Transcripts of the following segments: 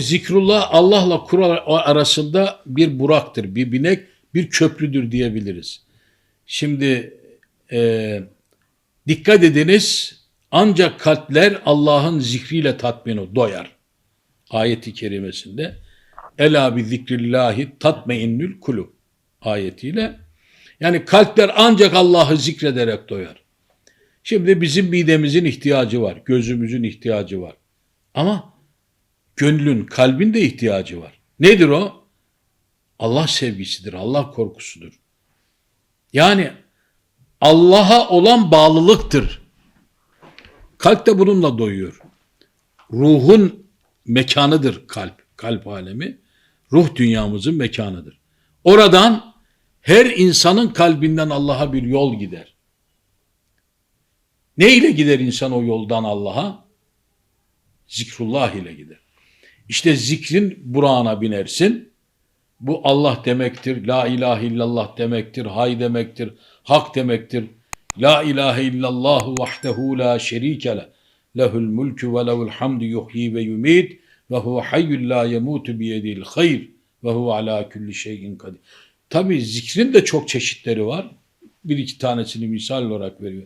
Zikrullah Allah'la kul arasında bir buraktır, bir binek, bir köprüdür diyebiliriz. Şimdi e, dikkat ediniz ancak kalpler Allah'ın zikriyle tatmin doyar. Ayeti kerimesinde Ela bi zikrillahi tatmeinnül kulub ayetiyle yani kalpler ancak Allah'ı zikrederek doyar. Şimdi bizim midemizin ihtiyacı var, gözümüzün ihtiyacı var. Ama gönlün, kalbin de ihtiyacı var. Nedir o? Allah sevgisidir, Allah korkusudur. Yani Allah'a olan bağlılıktır. Kalp de bununla doyuyor. Ruhun mekanıdır kalp, kalp alemi. Ruh dünyamızın mekanıdır. Oradan her insanın kalbinden Allah'a bir yol gider. Ne ile gider insan o yoldan Allah'a? Zikrullah ile gider. İşte zikrin burağına binersin. Bu Allah demektir, la ilahe illallah demektir, hay demektir, hak demektir. La ilahe illallah vahdehu la şerike le. Lehul mulku ve lehul hamdu yuhyi ve yumit ve huve hayyul la yemutu biyedil hayr ve huve ala kulli şeyin kadir. Tabi zikrin de çok çeşitleri var. Bir iki tanesini misal olarak veriyor.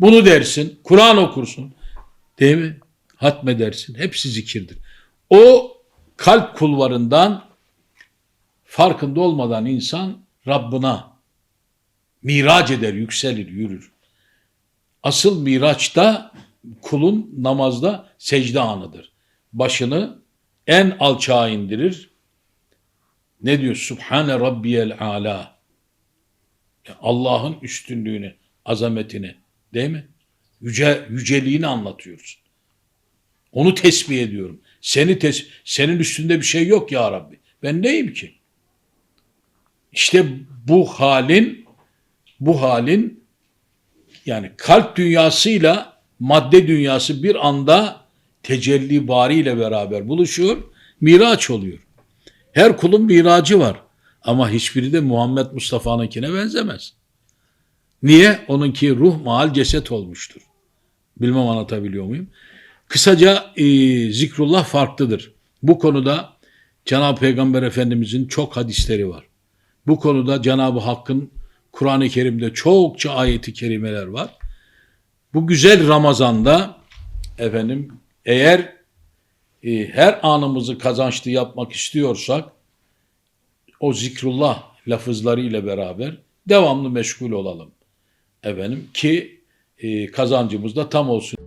Bunu dersin, Kur'an okursun. Değil mi? Hatmedersin. Hepsi zikirdir. O kalp kulvarından farkında olmadan insan Rabbına miraç eder, yükselir, yürür. Asıl miraçta kulun namazda secde anıdır. Başını en alçağa indirir. Ne diyor? Subhane Rabbiyel Ala. Allah'ın üstünlüğünü, azametini değil mi? Yüce, yüceliğini anlatıyoruz. Onu tesbih ediyorum. Seni tes senin üstünde bir şey yok ya Rabbi. Ben neyim ki? İşte bu halin bu halin yani kalp dünyasıyla madde dünyası bir anda tecelli bariyle beraber buluşuyor, miraç oluyor. Her kulun miracı var ama hiçbiri de Muhammed Mustafa'nınkine benzemez. Niye? Onunki ruh maal ceset olmuştur. Bilmem anlatabiliyor muyum? Kısaca e, zikrullah farklıdır. Bu konuda Cenab-ı Peygamber Efendimizin çok hadisleri var. Bu konuda Cenab-ı Hakk'ın Kur'an-ı Kerim'de çokça ayeti kerimeler var. Bu güzel Ramazan'da efendim eğer e, her anımızı kazançlı yapmak istiyorsak o zikrullah lafızları ile beraber devamlı meşgul olalım. Efendim ki e, kazancımız da tam olsun.